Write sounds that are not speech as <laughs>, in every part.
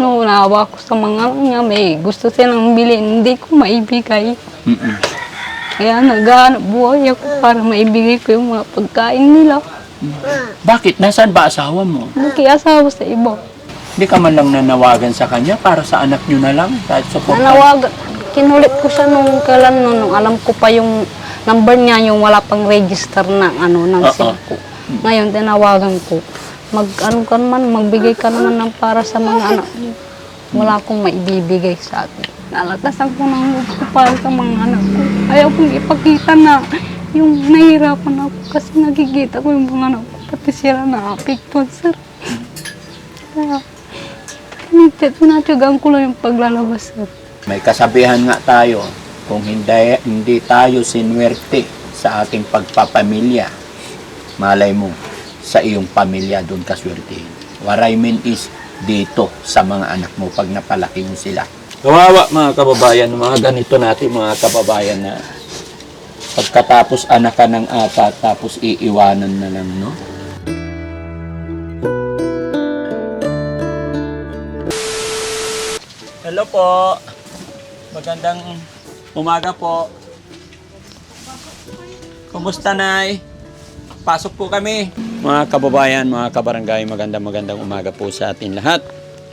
No, naawa ko sa mga niya. May gusto silang bilhin. Hindi ko maibigay. Mm-mm. Kaya naghahanap buhay ako para maibigay ko yung mga pagkain nila. Bakit? Nasaan ba asawa mo? Nakiasawa sa iba. Hindi ka man lang nanawagan sa kanya para sa anak nyo na lang kahit support. Nanawagan. Kinulit ko siya nung kailan nun, nung alam ko pa yung number niya, yung wala pang register na ano, ng Oo. SIM ko. Ngayon, tinawagan ko. Mag, ano ka naman, magbigay ka naman ng para sa mga anak mo. Wala akong maibibigay sa akin. Nalatasan ko ng ko para sa mga anak ko. Ayaw kong ipakita na yung nahihirapan ako kasi nakikita ko yung mga anak ko. Pati sila na apektuhan, sir. Kaya, tinatyagaan ko lang yung paglalabas, sir. May kasabihan nga tayo, kung hindi, hindi tayo sinwerte sa ating pagpapamilya, malay mo, sa iyong pamilya doon kaswertihin. What I mean is, dito sa mga anak mo pag napalaki mo sila. Kawawa mga kababayan, mga ganito natin mga kababayan na pagkatapos anak ka ng apat tapos iiwanan na lang, no? Hello po. Magandang umaga po. Kumusta, Nay? Pasok po kami. Mga kababayan, mga kabarangay, magandang magandang umaga po sa atin lahat.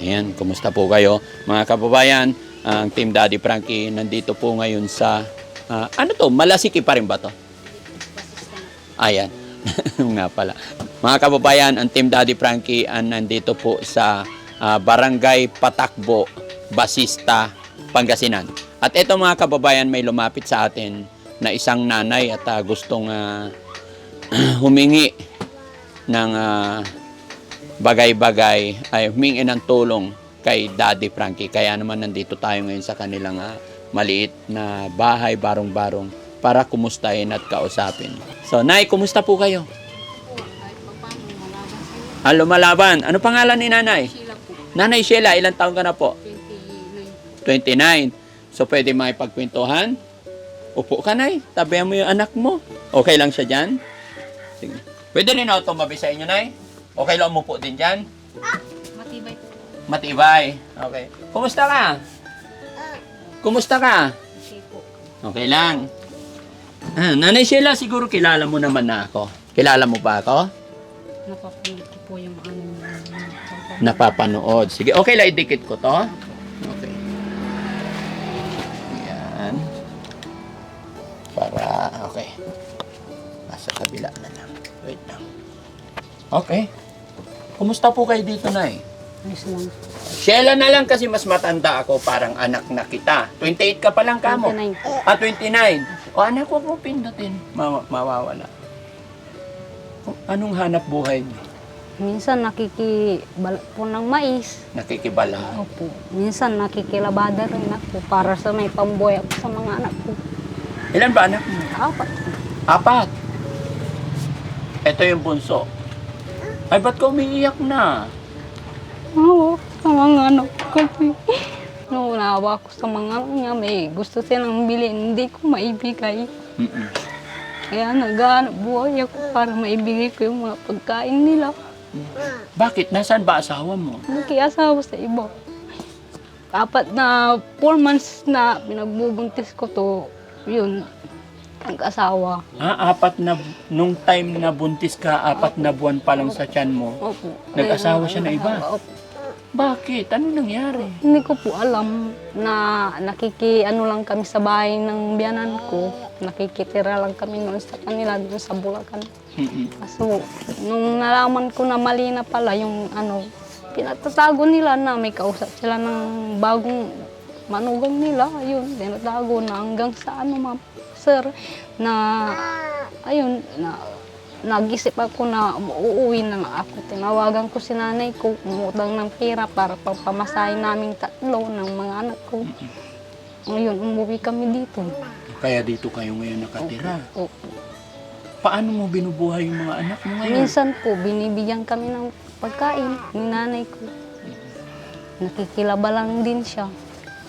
Ayan, kumusta po kayo? Mga kababayan, ang Team Daddy Frankie nandito po ngayon sa... ah, ano to? Malasiki pa rin ba to? Ayan. <laughs> Nga pala. Mga kababayan, ang Team Daddy Frankie ang nandito po sa ah, Barangay Patakbo, Basista, Pangasinan. At ito mga kababayan, may lumapit sa atin na isang nanay at ah, gustong ah, <clears throat> humingi ng ah, bagay-bagay, ay humingi ng tulong kay Daddy Frankie. Kaya naman nandito tayo ngayon sa kanilang ah, maliit na bahay, barong-barong, para kumustahin at kausapin. So, Nay, kumusta po kayo? Ah, lumalaban. Ano pangalan ni Nanay? Nanay Sheila, ilang taon ka na po? 29. So, pwede makipagkwentuhan? Upo ka, Nay. Tabihan mo yung anak mo. Okay lang siya dyan? Sige. Pwede rin ako tumabi sa inyo, Nay? Okay lang umupo din dyan? Matibay po. Matibay. Okay. Kumusta ka? Kumusta ka? Kasi po. Okay lang. Ah, Nanay Sheila, siguro kilala mo naman na ako. Kilala mo ba ako? Napapanood ko po yung ano Napapanood. Sige, okay lang, idikit ko to. Okay. Yan. Para, okay. Kabila na lang. Wait lang. Okay. Kumusta po kayo dito, Nay? Ayos lang. Sheila na lang kasi mas matanda ako, parang anak na kita. 28 ka pa lang kamo. 29 po. Ah, 29. O anak, huwag mo pindutin. Ma- mawawala. Anong hanap buhay niyo? Minsan nakikibala po ng mais. Nakikibala. Opo. Minsan nakikilabada rin ako para sa may pamboy ako sa mga anak ko. Ilan ba anak mo? Apat. Apat. Ito yung bunso. Ay, ba't ka umiiyak na? Oo, sa mga anak ko kasi. No, naawa ko sa mga anak niya. May gusto silang bilhin. Hindi ko maibigay. Mm-mm. Kaya naghahanap buhay ako para maibigay ko yung mga pagkain nila. Bakit? Nasaan ba asawa mo? Nakiasawa sa iba. Apat na, four months na pinagbubuntis ko to, yun, nag-asawa. Ah, apat na, nung time na buntis ka, apat na buwan pa lang sa tiyan mo. Opo. Nag-asawa siya na iba? Opo. Bakit? Ano nangyari? Hindi ko po alam na nakiki, ano lang kami sa bahay ng biyanan ko. Nakikitira lang kami noon sa kanila, doon sa Bulacan. Mm-mm. Kaso, nung nalaman ko na mali na pala yung ano, pinatatago nila na may kausap sila ng bagong manugang nila. Ayun, tinatago na hanggang sa ano ma'am, sir, na ayun, na nag-isip ako na uuwi na nga ako. Tinawagan ko si nanay ko, umutang ng pera para pagpamasahin naming tatlo ng mga anak ko. Ngayon, umuwi kami dito. Kaya dito kayo ngayon nakatira. Opo. Paano mo binubuhay yung mga anak mo ngayon? Minsan po, binibigyan kami ng pagkain ni nanay ko. Nakikilaba lang din siya.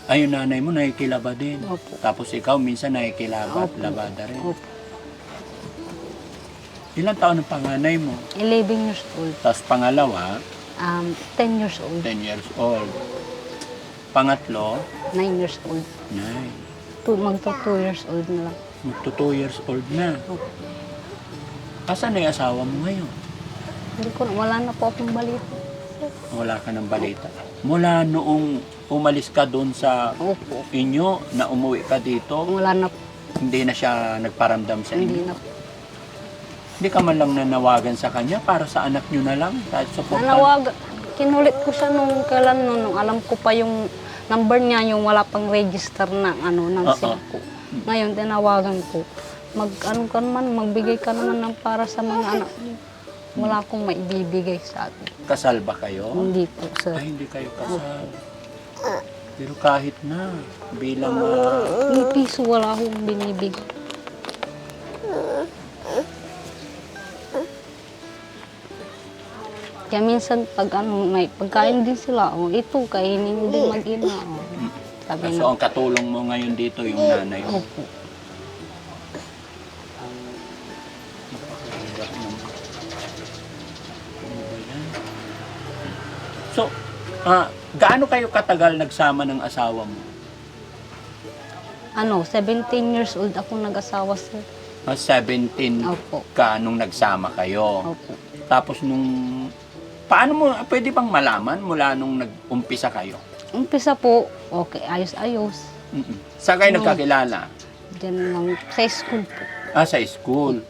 Ay, yung nanay mo nakikilaba din. Opo. Tapos ikaw minsan nakikilaba at Opo. labada rin. Opo. Ilang taon ang panganay mo? 11 years old. Tapos pangalawa, Um, 10 years old. 10 years old. Pangatlo, 9 years old. Nay. Two, magto 2 years old na lang. Magto 2 years old na. Opo. Asan na yung asawa mo ngayon? Hindi ko, wala na po akong balita. Wala ka ng balita. Mula noong umalis ka doon sa Opo. inyo, na umuwi ka dito, Wala na, hindi na siya nagparamdam sa hindi inyo. na po. Hindi ka man lang nanawagan sa kanya para sa anak nyo na lang. Kahit support Nanawag, kinulit ko siya nung kailan nun, nung alam ko pa yung number niya, yung wala pang register na ano, ng Oo. SIM ko. Ngayon, tinawagan ko. Mag, ano ka naman, magbigay ka naman ng para sa mga anak mo. Wala akong maibibigay sa atin. Kasal ba kayo? Hindi po, sir. Ay, hindi kayo kasal. Pero kahit na, bilang ah, Yung piso, wala akong binibigay. Kaya minsan pag ano, may pagkain din sila, oh, ito kainin din mag-ina. Oh. Sabi so na, ang katulong mo ngayon dito yung nanay mo. Ah, gaano kayo katagal nagsama ng asawa mo? Ano, 17 years old ako nag-asawa sir. Ah, 17 Opo. ka nung nagsama kayo. Opo. Tapos nung... Paano mo, pwede bang malaman mula nung nag-umpisa kayo? Umpisa po, okay, ayos-ayos. Mm-mm. Saan kayo nagkakilala? Diyan lang, sa school po. Ah, sa school.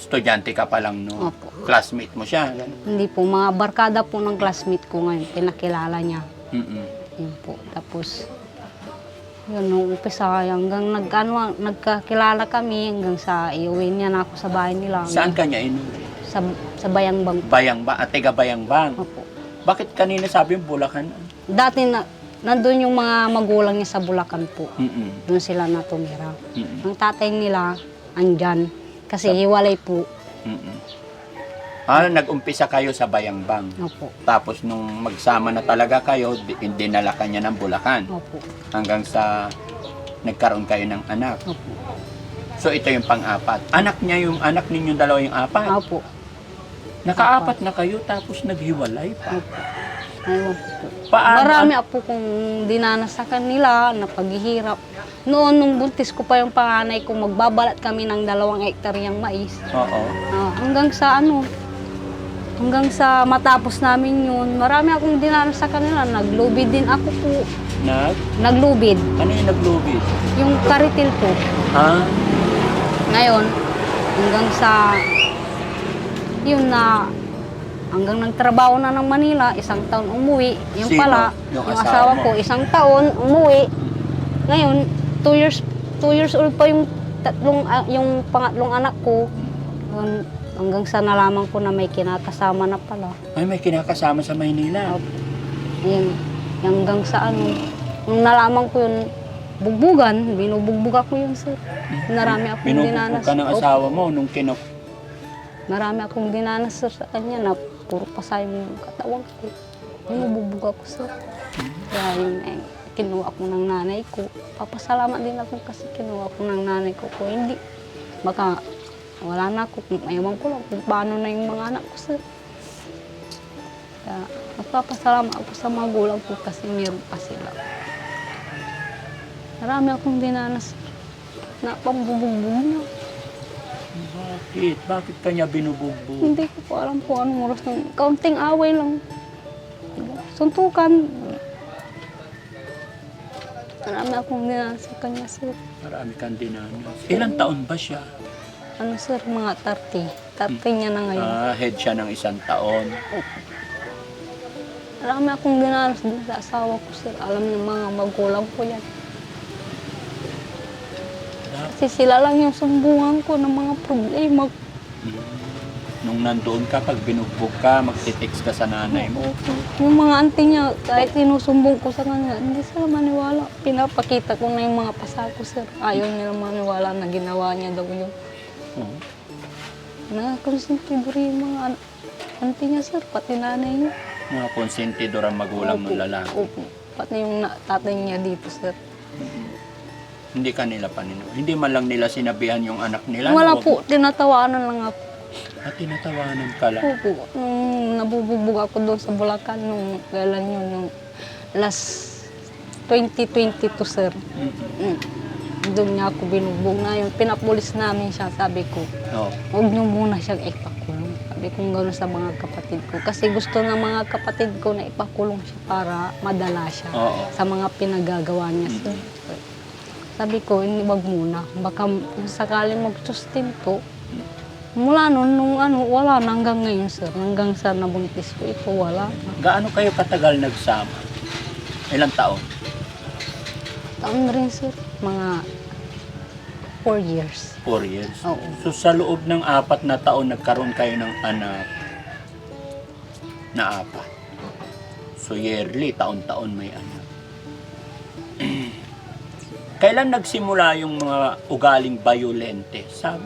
Estudyante ka pa lang, no? Opo. Classmate mo siya. ganun. Hindi po, mga barkada po ng classmate ko ngayon, pinakilala niya. Mm-mm. Yun po. Tapos, yun, nung umpisa, hanggang nag, ano, nagkakilala kami, hanggang sa iuwi niya na ako sa bahay nila. Saan ka niya inuwi? Sa, sa Bayang Bang. Bayang ba? At taga Bayang Bang. Opo. Bakit kanina sabi yung Bulacan? Dati na, nandun yung mga magulang niya sa Bulacan po. Mm-mm. Doon sila natumira. Mm-mm. Ang tatay nila, andyan. Kasi hiwalay po. Mm-mm. Ah, nag-umpisa kayo sa Bayang Bang. Opo. Tapos nung magsama na talaga kayo, di- dinala ka niya ng Bulacan. Opo. Hanggang sa nagkaroon kayo ng anak. Opo. So ito yung pang-apat. Anak niya yung anak ninyo dalawa yung apat. Opo. Nakaapat na kayo tapos naghiwalay pa. Opo. Ayun po. Paano? Marami po kung dinanas sa kanila na paghihirap. Noon, nung buntis ko pa yung panganay ko, magbabalat kami ng dalawang hektaryang mais. Oo. Ah, hanggang sa ano, hanggang sa matapos namin yun, marami akong dinanas sa kanila. Naglubid din ako po. Nag? Naglubid. Ano yung naglubid? Yung karitil po. Ha? Ngayon, hanggang sa yun na hanggang nagtrabaho na ng Manila, isang taon umuwi. Yung Sino? pala, Yung yung, asawa asawa ko, isang taon umuwi. Ngayon, two years, two years old pa yung tatlong, ah, yung pangatlong anak ko. Yun, hanggang sa nalaman ko na may kinakasama na pala. Ay, may kinakasama sa Maynila. Yun, hanggang sa ano, nung nalaman ko yun, bugbugan, binubugbog ako yun, sir. Marami akong Binubugbog dinanas. ka ng Opo. asawa mo nung kinok... Marami akong dinanas sa kanya na puro pasay yung katawan ko. Binubugbog ako sir. Yun eh, kinuha ko ng nanay ko. Papasalamat din ako kasi kinuha ko ng nanay ko. Kung hindi, baka wala na ako. Ewan ko lang kung paano na yung mga anak ko sir. Kaya magpapasalamat ako sa magulang ko kasi meron pa sila. Marami akong dinanas. Na pambubugbog niya. Bakit? Bakit kanya binubugbog? Hindi ko po alam kung anong oras ng kaunting away lang. Suntukan. Marami akong dinanas sa kanya, sir. Marami kang dinanas. Ilang taon ba siya? Ano, sir, mga 30. 30 niya na ngayon. Ah, head siya ng isang taon. Marami akong dinanas din sa asawa ko, sir. Alam ng mga magulang ko yan. Kasi sila lang yung sumbungan ko ng mga problema. Nung nandoon ka, pag binugbog ka, magtitext ka sa nanay mo. Yung mga auntie niya, kahit sinusumbong ko sa kanya, hindi sila maniwala. Pinapakita ko na yung mga pasako, sir. Ayaw nila maniwala na ginawa niya daw yun. Oo. Nakakonsentidor yung mga an- auntie niya, sir. Pati nanay niya. Mga konsentidor ang magulang ng Opo, lalaki. Opo. Pati yung na- tatay niya dito, sir. Hindi kanila panino. Hindi man lang nila sinabihan yung anak nila. Wala na po, tinatawanan lang ako. At tinatawanan ka lang. Opo. Nung nabubugbog ako doon sa Bulacan, nung kailan yun, nung last 2022, sir. Mm. Doon niya ako binugbog na yun. Pinapulis namin siya, sabi ko. Oo. Huwag niyo muna siyang ipakulong. Sabi ko gano'n sa mga kapatid ko. Kasi gusto ng mga kapatid ko na ipakulong siya para madala siya Oo. sa mga pinagagawa niya. sir. Sabi ko, hindi wag muna. Baka sakaling magsustento, mula nun, nung ano, wala na hanggang ngayon, sir. Hanggang sa nabuntis ko, ito wala na. Gaano kayo katagal nagsama? Ilang taon? Taon rin, sir. Mga four years. Four years. Oo. So sa loob ng apat na taon, nagkaroon kayo ng anak na apat. So yearly, taon-taon may anak. Kailan nagsimula yung mga ugaling violente? Sabi,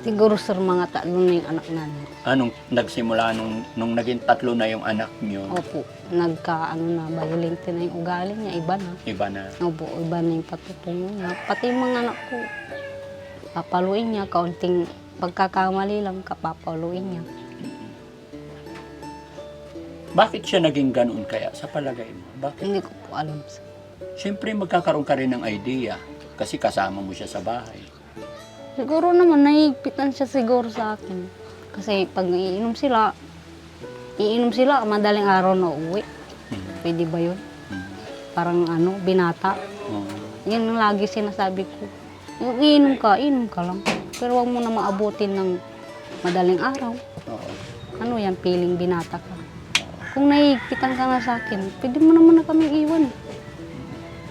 Siguro, sir, mga tatlo na yung anak namin. anong nagsimula nung, nung naging tatlo na yung anak nyo? Opo, nagka, ano na, violente na yung ugali niya, iba na. Iba na. Opo, iba na yung patutungo niya. Pati yung mga anak ko, papaluin niya, kaunting pagkakamali lang, kapapaluin niya. Bakit siya naging ganun kaya sa palagay mo? Bakit? Hindi ko po alam, sir. Siyempre magkakaroon ka rin ng idea kasi kasama mo siya sa bahay. Siguro naman, nahigpitan siya siguro sa akin. Kasi pag iinom sila, iinom sila, madaling araw na uwi. Pwede ba yun? Hmm. Parang ano, binata. Oo. Yan ang lagi sinasabi ko. Yung iinom ka, inom ka lang. Pero wag mo na maabutin ng madaling araw. Oo. Ano yan, piling binata ka. Kung nahihigpitan ka nga sa akin, pwede mo naman na kami iwan.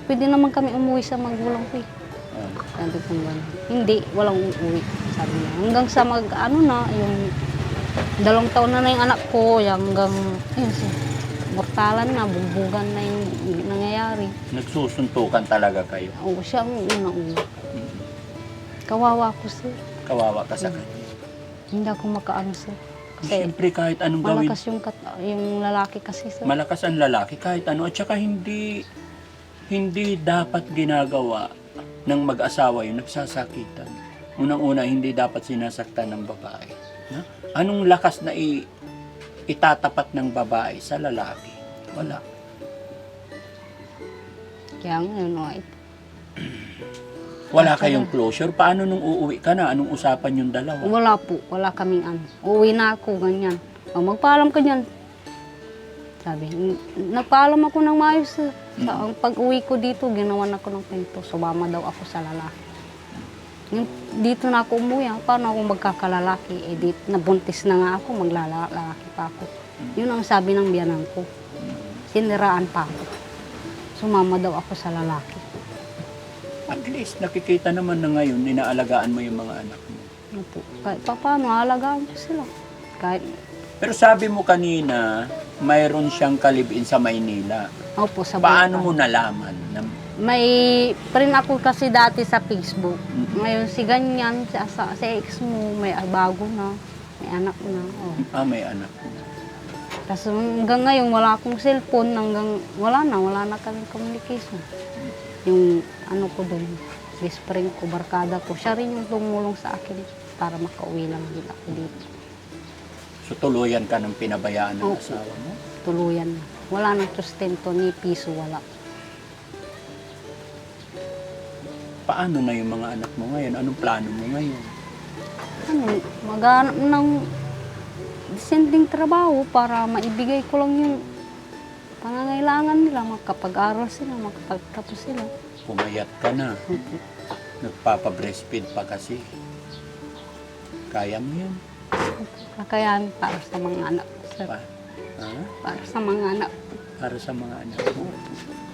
Pwede naman kami umuwi sa magulang ko eh. Oo. Sabi ko gano'n. Hindi, walang uuwi. Sabi niya. Hanggang sa mag, ano na, yung dalawang taon na na yung anak ko, yung hanggang, yun siya. Mortalan na, bugbugan na yung nangyayari. Nagsusuntukan talaga kayo. Oo, siya ang unang uwi. Kawawa ko sir. Kawawa ka sa kanya. Hindi ako makaano sir. Kasi Siyempre kahit anong gawin, malakas yung, kat, yung lalaki kasi sir. malakas ang lalaki kahit ano at saka hindi hindi dapat ginagawa ng mag-asawa yung nagsasakitan. Unang-una, hindi dapat sinasaktan ng babae. Na? Anong lakas na i- itatapat ng babae sa lalaki? Wala. Kaya ngayon, it, Wala kayong closure. Paano nung uuwi ka na? Anong usapan yung dalawa? wala po, wala kaming ano. Uwi na ako, ganyan. O, magpaalam ka dyan. Sabi, "N- nagpaalam ako ng maayos sir. Sa, ang pag-uwi ko dito, ginawan ako ng pinto. Sumama daw ako sa lalaki. Yung- Dito na ako umuwi, ah. paano ako magkakalalaki? Eh, di, nabuntis na nga ako, maglalaki pa ako. Yun ang sabi ng biyanan ko. Siniraan pa ako. Sumama daw ako sa lalaki. At least nakikita naman na ngayon, inaalagaan mo yung mga anak mo. Ano po, kahit pa paano, alagaan ko sila. Kahit, Pero sabi mo kanina, mayroon siyang kalibin sa Maynila. opo, sa Paano Bulacan. mo nalaman? Na, May print ako kasi dati sa Facebook. Mm. Ngayon si ganyan, si, asa, si ex mo, may bago na, may anak na. Oh. ah, may anak. Tapos hanggang ngayon, wala akong cellphone, hanggang wala na, wala na kami communication. Yung ano ko doon, best friend ko, barkada ko, siya rin yung tumulong sa akin para makauwi lang din ako dito. So tuluyan ka ng pinabayaan ng Oo. asawa mo? Tuluyan na. Wala nang sustento, ni piso, wala. Paano na yung mga anak mo ngayon? Anong plano mo ngayon? ano, maghanap ng disenteng trabaho para maibigay ko lang yung pangangailangan nila, makapag-aral sila, makapagtapos sila. Pumayat ka na. Nagpapa-breastfeed pa kasi. Kaya mo yun? Kakayahan para sa mga anak ko, sir. Pa? Ha? Para sa mga anak ko. Para sa mga anak mo.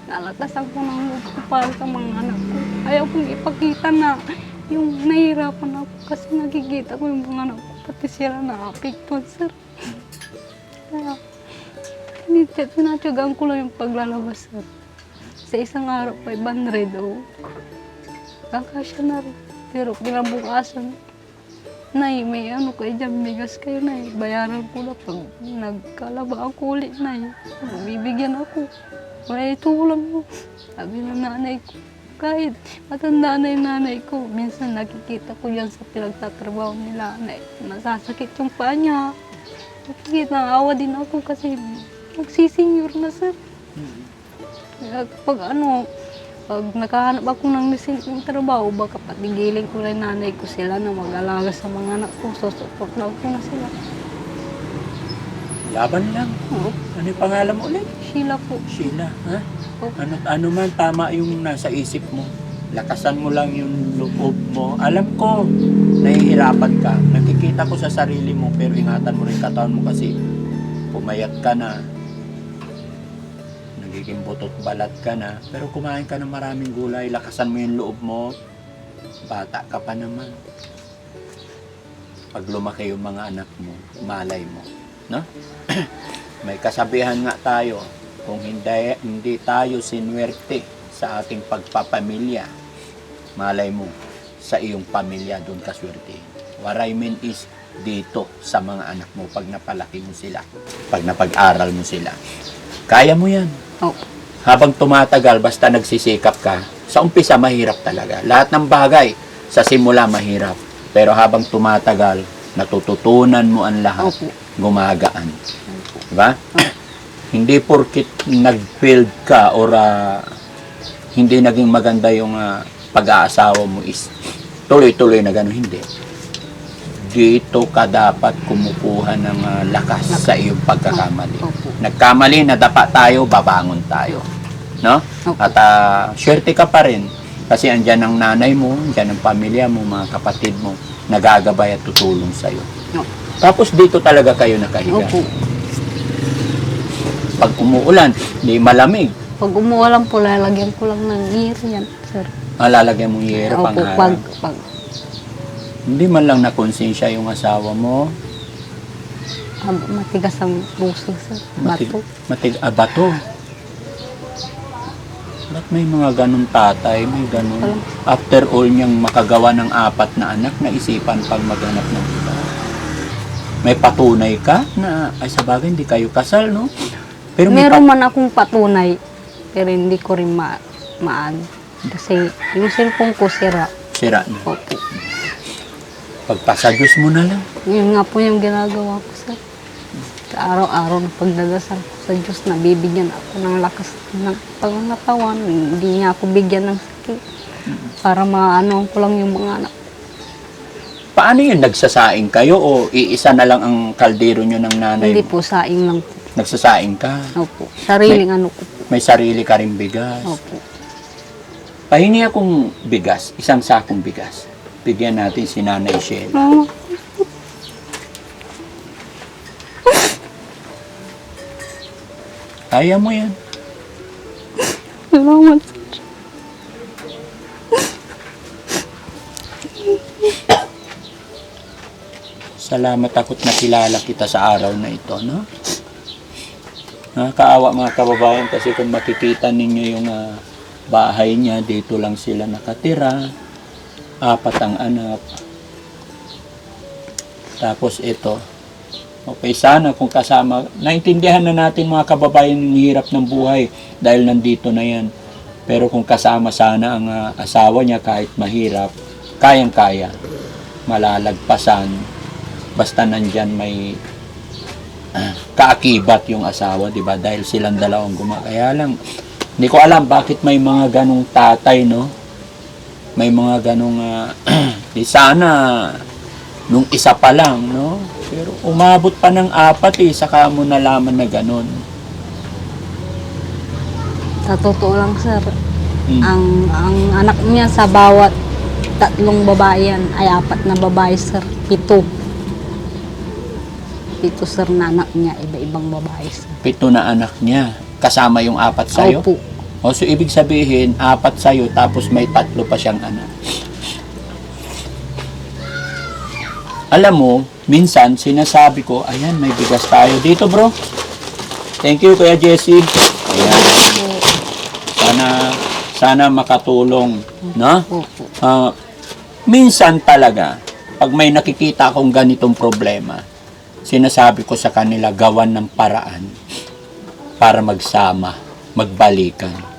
Nalatasan ko ng loob ko para sa mga anak ko. Ayaw kong ipakita na yung nahihirapan ako kasi nakikita ko yung mga anak ko. Pati sila na-apektuhan, sir. Kaya, tinitya, tinatyagaan ko lang yung paglalabas, sir. Sa isang araw, 500 o. Kakasya na rin. Pero kinabukasan, Nay, may ano kayo dyan, bigas kayo, Nay. Bayaran ko na pag nagkalaba ako ulit, Nay. Bibigyan ako. May tulong mo. Sabi ng nanay ko, kahit matanda na yung nanay ko, minsan nakikita ko yan sa pinagtatrabaho nila, Nay. Masasakit yung paa niya. Nakikita, awa din ako kasi magsisenyor na, sir. Eh, Pag ano, pag nakahanap ako ng nisintong trabaho, baka patigilin ko rin nanay ko sila na mag-alaga sa mga anak ko. Susuport na ko na sila. Laban lang. Oo, Ano yung pangalan mo ulit? sila po. Sheila, ha? Opo. Ano, ano man, tama yung nasa isip mo. Lakasan mo lang yung loob mo. Alam ko, nahihirapan ka. Nakikita ko sa sarili mo, pero ingatan mo rin katawan mo kasi pumayat ka na. Nagiging butot balat ka na. Pero kumain ka ng maraming gulay. Lakasan mo yung loob mo. Bata ka pa naman. Pag lumaki yung mga anak mo, malay mo. No? <clears throat> May kasabihan nga tayo, kung hindi, hindi tayo sinwerte sa ating pagpapamilya, malay mo, sa iyong pamilya doon ka swerte. What I mean is, dito sa mga anak mo, pag napalaki mo sila, pag napag-aral mo sila. Kaya mo yan. Opo. Habang tumatagal, basta nagsisikap ka, sa umpisa mahirap talaga. Lahat ng bagay, sa simula mahirap. Pero habang tumatagal, natututunan mo ang lahat, Opo. gumagaan. Diba? hindi porkit nag-failed ka or ah, hindi naging maganda yung ah, pag-aasawa mo is tuloy-tuloy na gano'n. Hindi. Dito ka dapat kumukuha ng ah, lakas sa iyong pagkakamali. Opo. Nagkamali, nadapa tayo, babangon tayo. No? Opo. At uh, swerte ka pa rin. Kasi andyan ang nanay mo, andyan ang pamilya mo, mga kapatid mo, nagagabay at tutulong sa'yo. Opo. Tapos dito talaga kayo nakahiga. Opo. Pag umuulan, di malamig. Pag umuwalan po, lalagyan ko lang ng ear yan, sir. Malalagyan mo yero pang Opo, pag, pag, Hindi man lang nakonsensya yung asawa mo. ah, matigas ang puso. Matig, Bato. matig, ah, bato. Ba't may mga ganun tatay, may ganun? Alam. After all niyang makagawa ng apat na anak, naisipan pang maghanap ng iba. May patunay ka na, ay sa bagay, hindi kayo kasal, no? Pero may Meron man akong patunay, pero hindi ko rin ma maan. Kasi yung cellphone ko sira. pat- sira na. Opo. Pagpasa Diyos mo na lang. Yun nga po yung ginagawa ko, sir. Sa araw-araw na pagdadasal ko sa Diyos, nabibigyan ako ng lakas ng pangangatawan. Hindi niya ako bigyan ng sakit. Para maano ko lang yung mga anak. Paano yun? Nagsasaing kayo o iisa na lang ang kaldero nyo ng nanay Hindi mo? po saing lang po. Nagsasaing ka. Opo. Sariling ano ko po. May sarili ka rin bigas. Opo. Pahingi akong bigas, isang sakong bigas. Bigyan natin si Nanay Shell. Mama. Kaya mo yan. Salamat, sir. Salamat ako't nakilala kita sa araw na ito, no? Nakakaawa mga kababayan kasi kung makikita ninyo yung ah, bahay niya, dito lang sila nakatira. Apat ang anak. Tapos ito. Okay, sana kung kasama, naintindihan na natin mga kababayan yung hirap ng buhay dahil nandito na yan. Pero kung kasama sana ang ah, asawa niya kahit mahirap, kayang-kaya, malalagpasan, basta nandyan may ah, kaakibat yung asawa, di ba? Dahil silang dalawang guma. Kaya lang, hindi ko alam bakit may mga ganong tatay, no? May mga ganong, ah, <clears throat> di sana, nung isa pa lang, no? Pero umabot pa ng apat eh, saka mo nalaman na ganon. Sa totoo lang, sir. Mm. Ang, ang anak niya sa bawat tatlong babae yan ay apat na babae, sir. Pito. Pito, sir, na anak niya. Iba-ibang babae, sir. Pito na anak niya, kasama yung apat sa'yo. Opo. O so ibig sabihin, apat sa'yo, tapos may tatlo pa siyang anak. Alam mo, minsan sinasabi ko, ayan, may bigas tayo dito bro. Thank you Kuya Jesse. Ayan, sana, sana makatulong. No? Ah, minsan talaga, pag may nakikita akong ganitong problema, sinasabi ko sa kanila gawan ng paraan para magsama, magbalikan.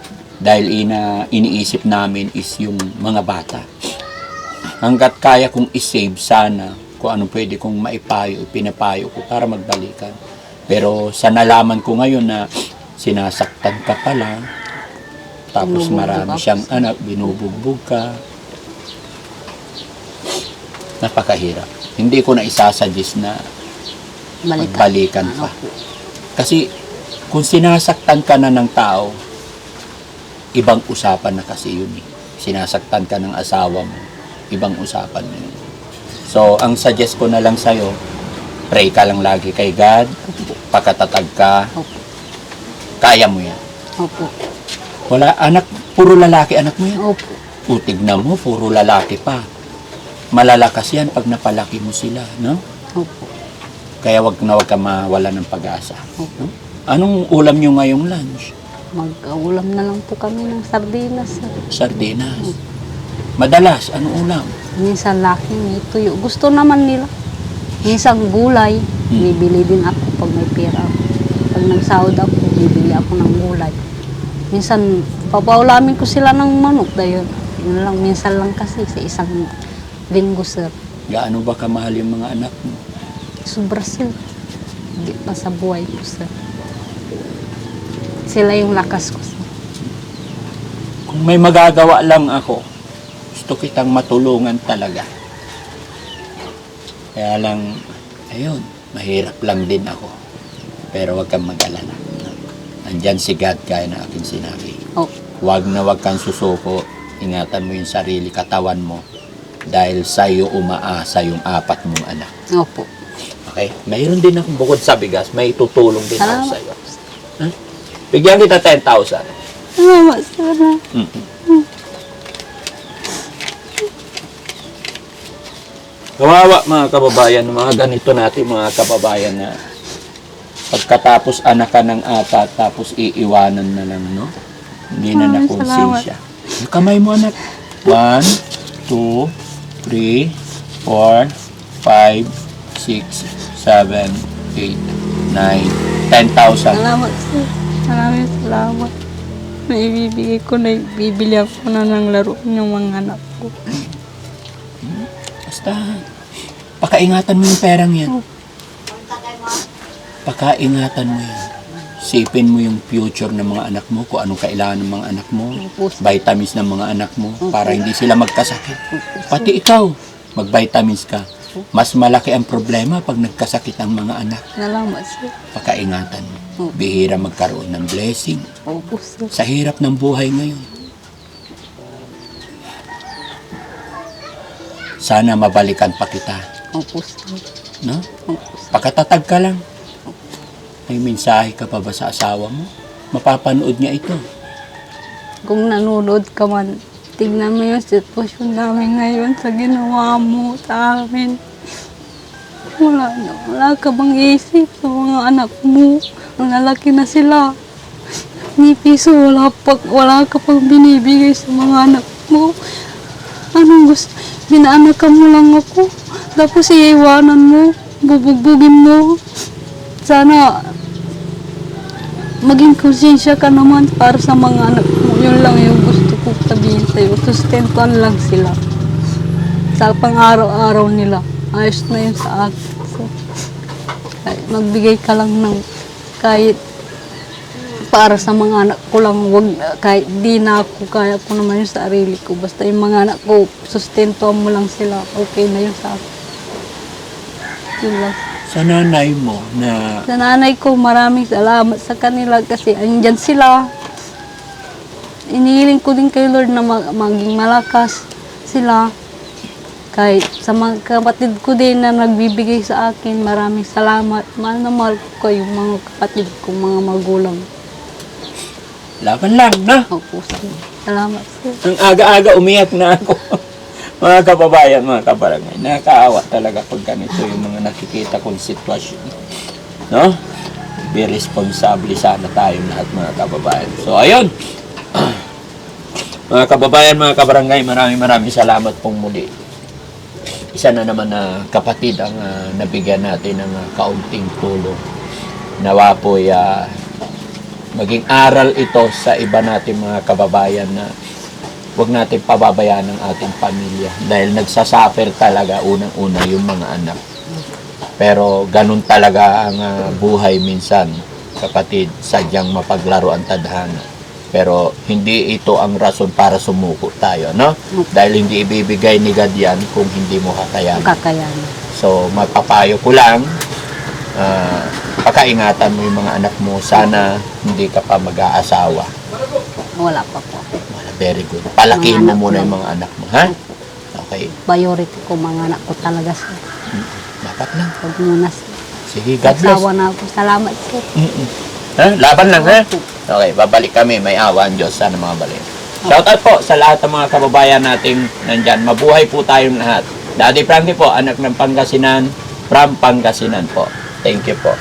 Dahil ina, iniisip namin is yung mga bata. Hanggat kaya kong isave sana kung ano pwede kong maipayo, pinapayo ko para magbalikan. Pero sa nalaman ko ngayon na sinasaktan ka pala, Tapos marami siyang anak, binubugbog ka. Napakahirap. Hindi ko na isasuggest na Balikan. magbalikan pa. Opo. Kasi kung sinasaktan ka na ng tao, ibang usapan na kasi yun eh. Sinasaktan ka ng asawa mo, ibang usapan na yun. So, ang suggest ko na lang sa'yo, pray ka lang lagi kay God, pakatatag ka, Opo. kaya mo yan. Opo. Wala, anak, puro lalaki anak mo yan. Opo. Utig na mo, puro lalaki pa. Malalakas yan pag napalaki mo sila, no? Opo. Kaya wag na wag ka mawala ng pag-asa. Opo. Anong ulam nyo ngayong lunch? Mag-ulam na lang po kami ng sardinas. sir. Sardinas. Madalas, anong ulam? Minsan laki, may tuyo. Gusto naman nila. Minsan gulay. Bibili din ako pag may pera ako. Pag nagsahod ako, bibili ako ng gulay. Minsan, papaulamin ko sila ng manok dahil yun lang, minsan lang kasi sa isang linggo, sir. Gaano ba kamahal yung mga anak mo? Sobra sir. Hindi pa sa buhay ko, sir. Sila yung lakas ko. Kung may magagawa lang ako, gusto kitang matulungan talaga. Kaya lang, ayun, mahirap lang din ako. Pero wag kang mag-alala. Nandyan si God gaya na aking sinabi. Oh, Huwag na huwag kang susuko. Ingatan mo yung sarili, katawan mo. Dahil sa iyo umaasa yung apat mong anak. opo. Okay? Mayroon din akong bukod sa bigas, may tutulong din ako Salamat. Bigyan kita 10,000. Salamat, sir. Kawawa mga kababayan, mga ganito natin mga kababayan na pagkatapos anak ka ng ata tapos iiwanan na lang, no? Hindi na Maraming nakonsensya. Yung kamay mo anak. 1, 2, 3, 4, 5, 6, 7, 8, 9, 10,000. Salamat, sir. Maraming salamat. Naibibigay ko na bibili ako na ng laro ng mga anak ko. Basta, pakaingatan mo yung perang yan. Pakaingatan mo yan. Sipin mo yung future ng mga anak mo, kung anong kailangan ng mga anak mo, vitamins ng mga anak mo, para hindi sila magkasakit. Pati ikaw, mag-vitamins ka. Mas malaki ang problema pag nagkasakit ang mga anak. Salamat, sir. Pakaingatan mo. Bihira magkaroon ng blessing Opo, sir. sa hirap ng buhay ngayon. Sana mabalikan pa kita, Opo, sir. no? Opo. Pakatatag ka lang. May mensahe ka pa ba sa asawa mo? Mapapanood niya ito. Kung nanonood ka man, tignan mo yung sitwasyon namin ngayon sa ginawa mo sa amin. Wala na. Wala ka bang isip sa mga anak mo? Ang lalaki na sila. Ni piso, wala, pa, wala ka pang binibigay sa mga anak mo. Anong gusto? Binaanak ka mo lang ako. Tapos iiwanan mo. Bubugbugin mo. Sana maging konsensya ka naman para sa mga anak mo. Yun lang yung gusto ko sabihin sa'yo. Sustentuan lang sila. Sa pang-araw-araw nila. Ayos na yun sa akin. So, magbigay ka lang ng kahit para sa mga anak ko lang, wag, kahit di na ako, kaya ko naman yung sarili ko. Basta yung mga anak ko, sustentuan mo lang sila. Okay na yun sa akin. Yun lang. Sa nanay mo na Sa nanay ko, maraming salamat sa kanila kasi andyan sila. Inihiling ko din kay Lord na mag- maging malakas sila. Kahit sa mga kapatid ko din na nagbibigay sa akin, maraming salamat. Mahal na mahal ko kayo mga kapatid ko, mga magulang. laban lang, na. Opo. Salamat, sir. Ang aga-aga umiyak na ako. <laughs> mga kababayan, mga kabarangay, nakakaawa talaga pag ganito yung mga nakikita kong sitwasyon. No? Be responsable sana tayo lahat mga kababayan. So, ayun. <clears throat> mga kababayan, mga kabarangay, maraming maraming salamat pong muli. Isa na naman na kapatid ang ah, nabigyan natin ng ah, kaunting tulong. Nawa po'y ah, maging aral ito sa iba nating mga kababayan na huwag natin pababayaan ang ating pamilya dahil nagsasuffer talaga unang-una yung mga anak. Pero ganun talaga ang ah, buhay minsan, kapatid, sadyang mapaglaro ang tadhana. Pero hindi ito ang rason para sumuko tayo, no? Dahil hindi ibibigay ni God yan kung hindi mo kakayanan. Kakayanan. So, magpapayo ko lang, ah, pakaingatan mo yung mga anak mo. Sana hindi ka pa mag-aasawa. Wala pa po. Wala, Very good. Palakihin mo muna yung mga anak mo, ha? Okay. Priority ko mga anak ko talaga sir. Dapat lang. Huwag muna sir. Sige, God bless. Nagsawa na ako. Salamat sir. Mm-mm. Ha? Laban lang, ha? Okay, babalik kami. May awa ang Diyos. Sana mga balik. Shoutout po sa lahat ng mga kababayan nating nandyan. Mabuhay po tayong lahat. Daddy Frankie po, anak ng Pangasinan, from Pangasinan po. Thank you po.